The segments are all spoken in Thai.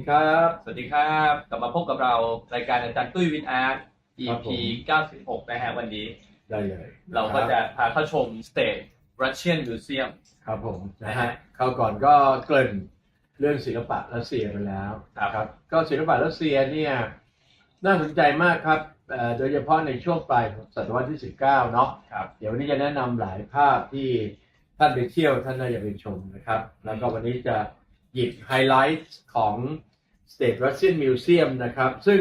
ดีครับ สวัสดีครับ กลับมาพบกับเรารายการอาจารย์ตุ้ยวินอาร์ตครับ EP ผม96 นะฮะวันนี้ ได้เลย เราก็จะพาเข้าชม State Russian Museum ครับผมนะนะฮะฮะคราวก่อนก็เกริ่นเรื่องศิลปะรัสเซียไปแล้วครับ ก็ศิลปะรัสเซียเนี่ยน่าสนใจมากครับเอ่อโดยเฉพาะในช่วงปลายศตวรรษที่ 19 เนาะครับเดี๋ยววันนี้จะแนะนำหลายภาพที่ท่านไปเที่ยวท่านน่าจะไปชมนะครับ แล้วก็วันนี้จะหยิบไฮไลท์ของ State Russian Museum นะครับ ซึ่ง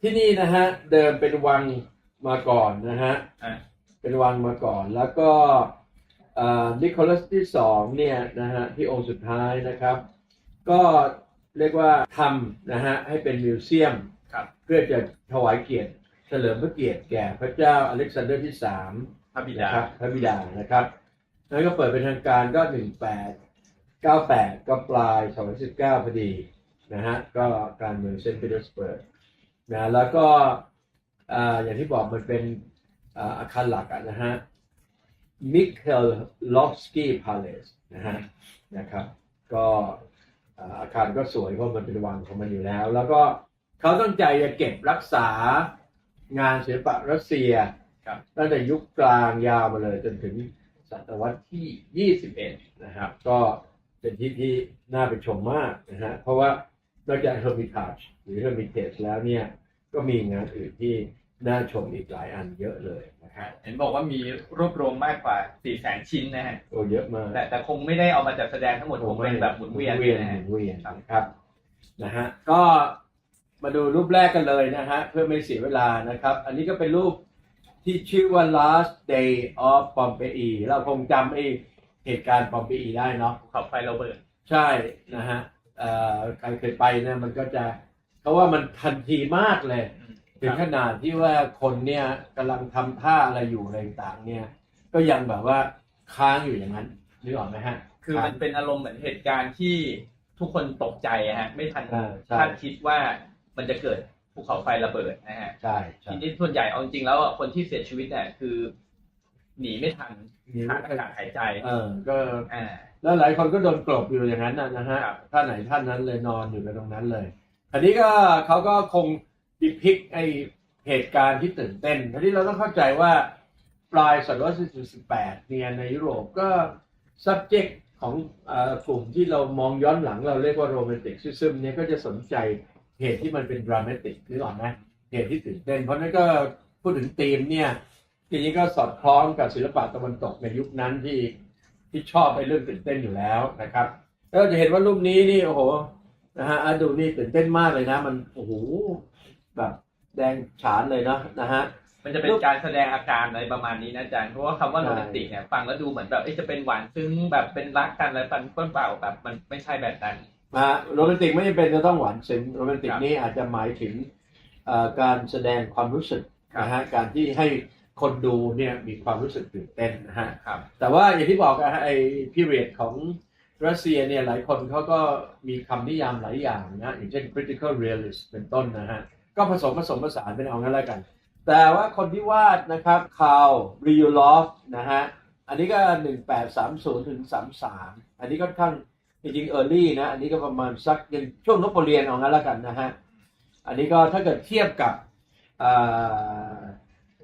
ที่นี่นะฮะเดิมเป็นวังมาก่อนนะฮะอะเป็นวังมาก่อนแล้วก็นิโคลัสที่สองเนี่ยนะฮะที่องค์สุดท้ายนะครับ ก็เรียกว่าทำนะฮะให้เป็นมิวเซียม ครับเพื่อจะถวายเกียรติ เฉลิมพระเกียรติแก่พระเจ้าอเล็กซานเดอร์ที่สามพระบินะดาครับพระบิดานะครับแล้วก็เปิดเป็นทางการก็1898ก็ปลาย2019พอดี นะฮะก็การเมืองเซนต์ปีเตอร์สเบิร์กนะแล้วก็อ่าอย่างที่บอกมันเป็นอ่าอาคารหลักอะนะฮะมิเคลล็อกสกี้พาเลสนะฮะนะครับก็อ่าอาคารก็สวยเพราะมันเป็นวังของมันอยู่แล้ว แล้วก็เขาตั้งใจจะเก็บรักษางานศิลปะรัสเซียครับตั้งแต่ยุคกลางยาวมาเลยจนถึงศตวรรษที่ 21 นะครับ ก็เป็นที่ที่น่าไปชมมากนะฮะเพราะว่า นอกจาก Hermitage หรือ Hermitage แล้วเนี่ยก็มีงานอื่นที่น่าชมอีกหลายอันเยอะเลยนะครับเห็นบอกว่ามีรวบรวมมากกว่า 400,000 ชิ้นนะฮะโอ้เยอะมากแต่แต่คงไม่ได้เอามาจัดแสดงทั้งหมดคงเป็นแบบหมุนเวียนหมุนเวียนนะหฮะมุนเวียนครับนะครับนะฮะก็มาดูรูปแรกกันเลยนะฮะเพื่อไม่เสียเวลานะครับ อันนี้ก็เป็นรูปที่ชื่อว่า last day of Pompeii เราคงจำไอ้เหตุการณ์ Pompeii ได้เนาะภูเขาไฟระเบิด ใช่นะฮะเอ่อ ใครเคยไปเนี่ยมันก็จะเพราะว่ามันทันทีมากเลย ถึงขนาดที่ว่าคนเนี่ยกำลังทำท่าอะไรอยู่อะไรต่างๆเนี่ย ก็ยังแบบว่าค้างอยู่อย่างนั้นนึกออกไหมฮะ คือมันเป็นอารมณ์เหมือนเหตุการณ์ที่ทุกคนตกใจอะฮะ ไม่ทันอ่าใช่คาดคิดว่ามันจะเกิดภูเขาไฟระเบิดนะฮะใช่ใช่ทีนี้ส่วนใหญ่เอาจริงๆแล้วอะคนที่เสียชีวิตเนี่ยคือ หนีไม่ทันมีขาดอากาศหายใจเออก็อ่าแล้วหลายคนก็โดนกลบอยู่อย่างนั้นนะนะฮะครับท่านไหนท่านนั้นเลยนอนอยู่กันตรงนั้นเลยอันนี้ก็เขาก็คงดิพิกไอเหตุการณ์ที่ตื่นเต้นทีนี้เราต้องเข้าใจว่าปลายศตวรรษที่18เนี่ยในยุโรปก็ subject ของเออกลุ่มที่เรามองย้อนหลังเราเรียกว่าโรแมนติกซิซึมเนี่ยก็จะสนใจเหตุที่มันเป็นดรามาติกนึกออกไหมเหตุที่ตื่นเต้น เพราะนั้นก็พูดถึงธีมเนี่ย ทีนี้ก็สอดคล้องกับศิลปะตะวันตกในยุคนั้นที่ที่ชอบไอ้เรื่องตื่นเต้นอยู่แล้วนะครับแล้วจะเห็นว่ารูปนี้นี่โอ้โหนะฮะอะดูนี่ตื่นเต้นมากเลยนะ มันโอ้โหแบบแดงฉานเลยนะนะฮะมันจะเป็นการแสดงอาการอะไรประมาณนี้นะอาจารย์เพราะว่าคำว่าใช่โรแมนติกเนี่ยฟังแล้วดูเหมือนแบบเอ๊ะจะเป็นหวานซึ้งแบบเป็นรักกันอะไรปันก้นเปล่าแบบมันไม่ใช่แบบนั้นนะฮะโรแมนติกไม่จำเป็นจะต้องหวานซึ้งโรแมนติกครับนี่อาจจะหมายถึงเอ่อการแสดงความรู้สึกนะฮะการที่ให้ คนดูเนี่ยมีความรู้สึกตื่นเต้นนะฮะครับ แต่ว่าอย่างที่บอกอะฮะไอ้พิเรียดของรัสเซียเนี่ยหลายคนเขาก็มีคำนิยามหลายอย่างนะอย่างเช่น critical realist เป็นต้นนะฮะ ก็ผสมผสมผสานเป็นเอางั้นแล้วกัน แต่ว่าคนที่วาดนะครับคาร์ริยูลอฟนะฮะ อันนี้ก็ 1830ถึง33 อันนี้ก็ค่อนข้างจริงๆ early นะ อันนี้ก็ประมาณสักยังช่วงนโปเลียนเอางั้นแล้วกันนะฮะ อันนี้ก็ถ้าเกิดเทียบกับอ่า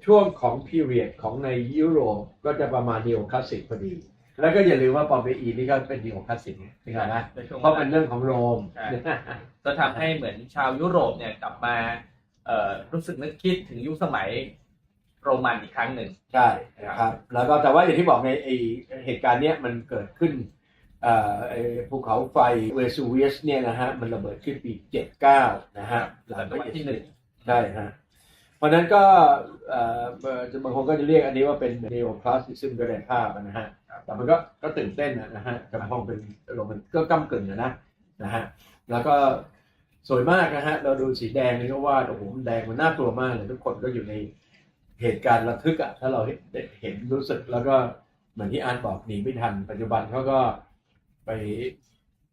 ช่วงของ period ของในยุโรปก็จะประมาณ neo classic พอดี แล้วก็อย่าลืมว่าปอมเปอีนี่ก็เป็น neo classic นะครับนะในช่วงเพราะเป็นเรื่องของโรมใช่จะทำให้เหมือนชาวยุโรปเนี่ยกลับมาเอ่อรู้สึกนึกคิดถึงยุคสมัยโรมันอีกครั้งหนึ่งใช่นะครับ แล้วก็แต่ว่าอย่างที่บอกในไอเหตุการณ์เนี้ยมันเกิดขึ้นเอ่อไอ้ภูเขาไฟเวสูเวียสเนี่ยนะฮะมันระเบิดขึ้นปี 79 นะฮะหลังศตวรรษที่หนึ่งใช่ฮะ เพราะฉะนั้นก็เอ่อบางคนก็จะเรียกอันนี้ว่าเป็น neo classicism ก็ได้ภาพนะฮะแต่มันก็ก็ตื่นเต้นนะฮะกับห้องเป็นโรมันก็ก้ากึ่งนะนะนะฮะแล้วก็สวยมากนะฮะเราดูสีแดงนี่ก็ว่าดโอ้โหมันแดงมันน่ากลัวมากเลยทุกคนก็อยู่ในเหตุการณ์ระทึกอะถ้าเราเห็นเห็นรู้สึกแล้วก็เหมือนที่อานบอกหนีไม่ทัน ปัจจุบันเขาก็ไป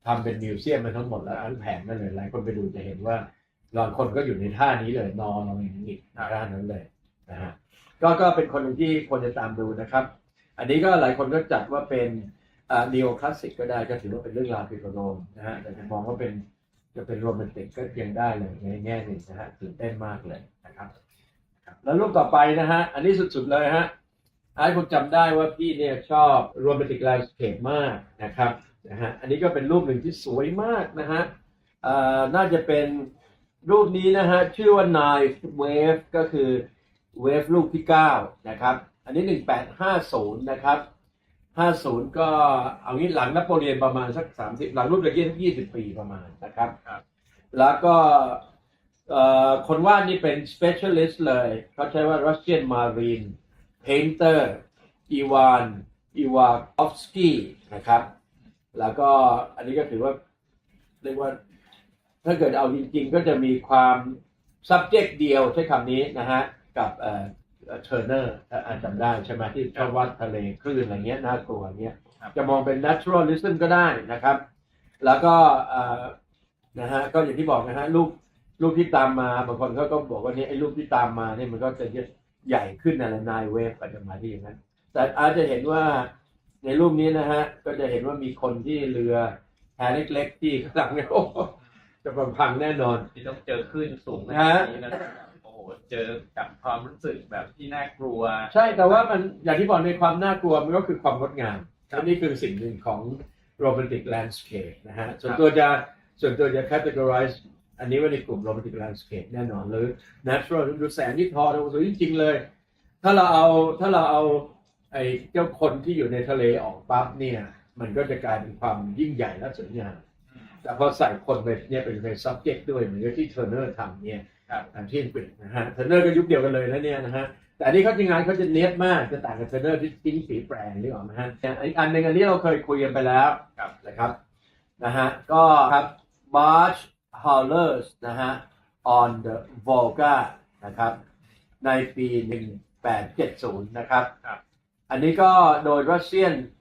ทำเป็นมิวเซียมมาทั้งหมดแล้วอันแผงนั่นเลยหลายคนไปดูจะเห็นว่า บางคนก็อยู่ในท่านี้เลยนอนลงอย่างนี้ท่านั้นเลยนะฮะก็ก็เป็นคนหนึ่งที่ควรจะตามดูนะครับ อันนี้ก็หลายคนก็จัดว่าเป็นนีโอคลาสสิกก็ได้ก็ถือว่าเป็นเรื่องราวเกี่ยวกับโรมนะฮะแต่จะมองว่าเป็นจะเป็นโรแมนติกก็ยังได้เลยในแง่หนึ่งนะฮะตื่นเต้นมากเลยนะครับครับ แล้วรูปต่อไปนะฮะอันนี้สุดๆเลยฮะไอ้ผมจำได้ว่าพี่เนี่ยชอบโรแมนติกแลนด์สเคปมากนะครับนะฮะอันนี้ก็เป็นรูปหนึ่งที่สวยมากนะฮะเอ่อน่าจะเป็น รูปนี้นะฮะชื่อว่า Nine Wave ก็คือเวฟลูกที่ 9 นะครับ อันนี้ 1850 นะครับ 50 ก็เอางี้หลังนโปเลียนประมาณสัก 30 หลังรูปตะเกียบ20 ปีประมาณนะครับครับแล้วก็เอ่อคนวาดนี่เป็น specialist เลย เขาใช้ว่า Russian Marine Painter อีวานอีวาคอฟสกี้นะครับ แล้วก็อันนี้ก็ถือว่า เรียกว่า ถ้าเกิดเอาจริงๆ ก็จะมีความ subject เดียวใช้คำนี้นะฮะ กับเอ่อเทอร์เนอร์ถ้าอาจจำได้ใช่ไหมที่ชอบวาดทะเลคลื่นอะไรเงี้ยน่ากลัวเงี้ยครับจะมองเป็น naturalism ก็ได้นะครับ แล้วก็เอ่อนะฮะก็อย่างที่บอกนะฮะรูปรูปที่ตามมาบางคนเขาก็บอกว่าเนี่ยไอ้รูปที่ตามมาเนี่ยมันก็จะใหญ่ขึ้นอะไรนายเวฟอาจจะมาที่อย่างนั้น แต่อาจจะเห็นว่าในรูปนี้นะฮะก็จะเห็นว่ามีคนที่เรือแพเล็กๆที่ข้างหลังเนี่ยโอ้โห จะพังแน่นอนที่ต้องเจอคลื่นสูงขฮะนาดนี้นะโอ้โหเจอกับความรู้สึกแบบที่น่ากลัว ใช่แต่ว่ามันอย่างที่บอกในความน่ากลัวมันก็คือความงดงามครับอันนี้คือสิ่งหนึ่งของโรแมนติกแลนด์สเคปนะฮะส่วนครับตัวจะส่วนตัวจะ categorize อันนี้ไว้ในกลุ่มโรแมนติกแลนด์สเคปแน่นอนหรือ natural ดูแสงที่ทอดูสวยจริงๆเลย ถ้าเราเอาถ้าเราเอาไอ้เจ้าคนที่อยู่ในทะเลออกปั๊บเนี่ย มันก็จะกลายเป็นความยิ่งใหญ่และสวยงาม แต่พอใส่คนไปเนี่ยเป็นใน subject ด้วยเหมือนกับที่เทอร์เนอร์ทำเนี่ยครับอ่าที่อังกฤษนะฮะเทอร์เนอร์ก็ยุคเดียวกันเลยนะเนี่ยนะฮะแต่อันนี้เขาจริงงานเขาจะเนียบมากจะต่างกับเทอร์เนอร์ที่ทิ้งสีแปลงนี่หรอกนะฮะอีกอันหนึ่งอันนี้เราเคยคุยกันไปแล้วครับนะครับนะฮะก็ครับ Barge Haulers นะฮะ on the Volga นะครับในปี 1870 นะครับครับอันนี้ก็โดย Russian realist น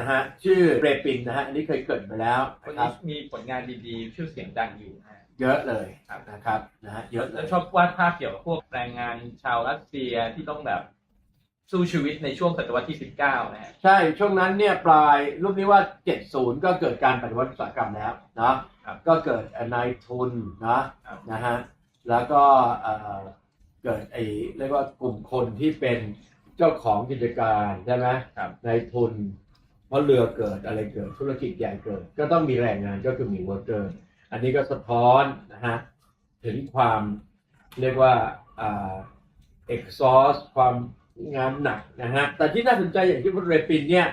ะฮะชื่อเรปินนะฮะอันนี้เคยเกริดไปแล้วคนนะครันี้บมีผลงานดีๆ ชื่อเสียงดังอยู่นะฮะ เยอะเลยครับ นะครับนะฮะเยอะเลแล้วยชอบวาดภาพเกี่ยวกับพวกแรงงานชาวรัสเซียที่ต้องแบบสู้ชีวิตในช่วงศตวรรษที่ 19 นะฮะ ใช่ช่วงนั้นเนี่ยปลายรูปนี้ว่า 70 ก็เกิดการปฏิวัติอุตสาหกรรมแล้วเนาะครับ ก็เกิดนายทุนนะ ครับ นะฮะแล้วก็เอ่อเกิดไอ้เรียกว่ากลุ่มคนที่เป็น เจ้าของกิจการใช่ไหมครับนายทุน เพราะเรือเกิดอะไรเกิดธุรกิจใหญ่เกิด ก็ต้องมีแรงงานก็คือมี worker อันนี้ก็สะท้อนนะฮะถึงความเรียกว่าอ่า exhaust ความงานหนักนะฮะแต่ที่น่าสนใจอย่างที่พูดเรปินเนี่ย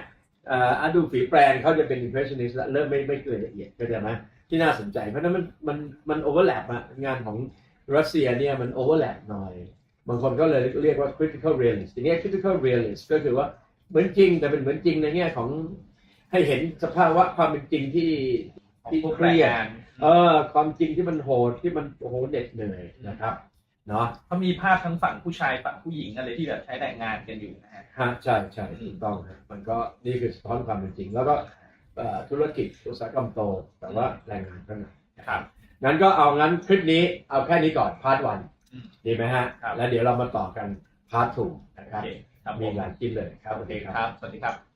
อ่าอะดูฝีแปลงเขาจะเป็น impressionist ละเริ่มไม่ไม่เกิดละเอียดเข้าใจไหมที่น่าสนใจ เพราะฉะนั้นมันมันมัน overlap อะงานของรัสเซียเนี่ยมัน overlap หน่อยบางคนก็เลยเรียกว่า critical realist ทีนี้ critical realist ก็คือว่าเหมือนจริงแต่เป็นเหมือนจริงในแง่ของให้เห็นสภาวะความเป็นจริงที่ของที่พวกเคแรรีงยดงานเออ ความจริงที่มันโหดที่มันโอ้โหเหน็ดเหนื่อยนะครับเนาะเขามีภาพทั้งฝั่งผู้ชายฝั่งผู้หญิงอะไรที่แบบใช้แรงงานกันอยู่นะฮะฮะใช่ใช่ถูกต้องฮะมันก็นี่คือสะท้อนความเป็นจริง แล้วก็เอ่อธุรกิจอุตสาหกรรมโต แต่ว่าแรงงานก็หนักนะครับงั้นก็เอางั้นคลิปนี้เอาแค่นี้ก่อนพาร์ทวันอืม ดีไหมฮะ ครับ แล้วเดี๋ยวเรามาต่อกันพาร์ททูนะโอครับเคครับผมีมหลายคลิปเลยครับ โอโอเคเคคครัรับบสวัสดีครับ